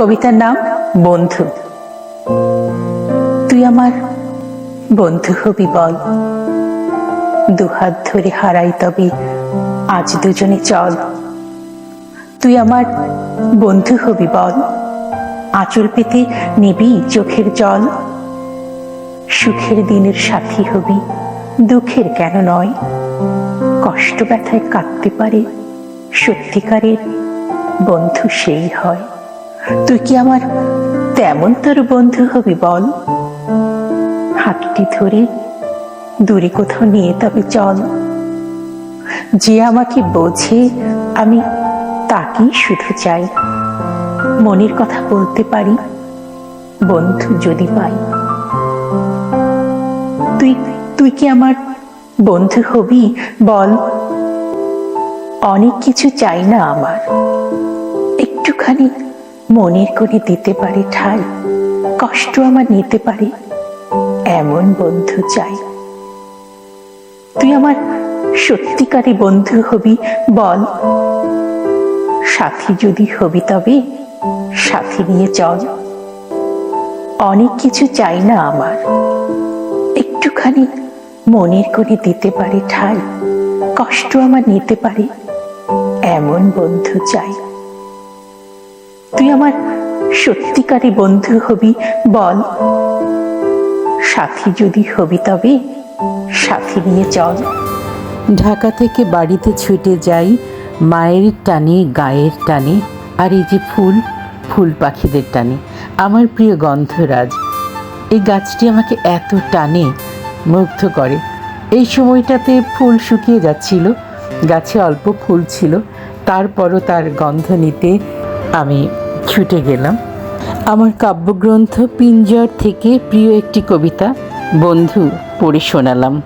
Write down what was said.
কবিতার নাম বন্ধু। তুই আমার বন্ধু হবি বল। দুহাত ধরে হারাই তবে আজ দুজনে চল। তুই আমার বন্ধু হবি বল। আঁচল পেতে নিবি চোখের জল। সুখের দিনের সাথী হবি, দুঃখের কেন নয়। কষ্ট ব্যথায় কাঁদতে পারে সত্যিকারের বন্ধু সেই হয়। তুই কি আমার তেমন তোর বন্ধু হবি বল? হাতটি ধরে দূরে কোথাও নিয়ে তবে চল। যে আমাকে বোঝে, আমি তাকেই শুধু চাই। মনের কথা বলতে পারি, বন্ধু যদি পাই। তুই তুই কি আমার বন্ধু হবি বল? অনেক কিছু চাই না আমার। একটুখানি মনের করে দিতে পারে ঠাই, কষ্ট আমার নিতে পারে এমন বন্ধু চাই। তুই আমার সত্যিকারী বন্ধু হবি, বল। সাথী যদি হবি তবে সাথী নিয়ে চল। অনেক কিছু চাই না আমার, একটুখানি মনের করে দিতে পারে ঠাই, কষ্ট আমার নিতে পারে এমন বন্ধু চাই। তুই আমার সত্যিকারী বন্ধু হবি, বল। সাথী যদি হবি তবে সাথী নিয়ে চল। ঢাকা থেকে বাড়িতে ছুটে যাই মায়ের টানে, গায়ের টানে, আর এই যে ফুল ফুল পাখিদের টানে। আমার প্রিয় গন্ধরাজ, এই গাছটি আমাকে এত টানে, মুগ্ধ করে। এই সময়টাতে ফুল শুকিয়ে যাচ্ছিল, গাছে অল্প ফুল ছিল, তারপরও তার গন্ধ নিতে আমি ছুটে গেলাম। আমার কাব্যগ্রন্থ পিঞ্জর থেকে প্রিয় একটি কবিতা বন্ধু পড়ে শোনালাম।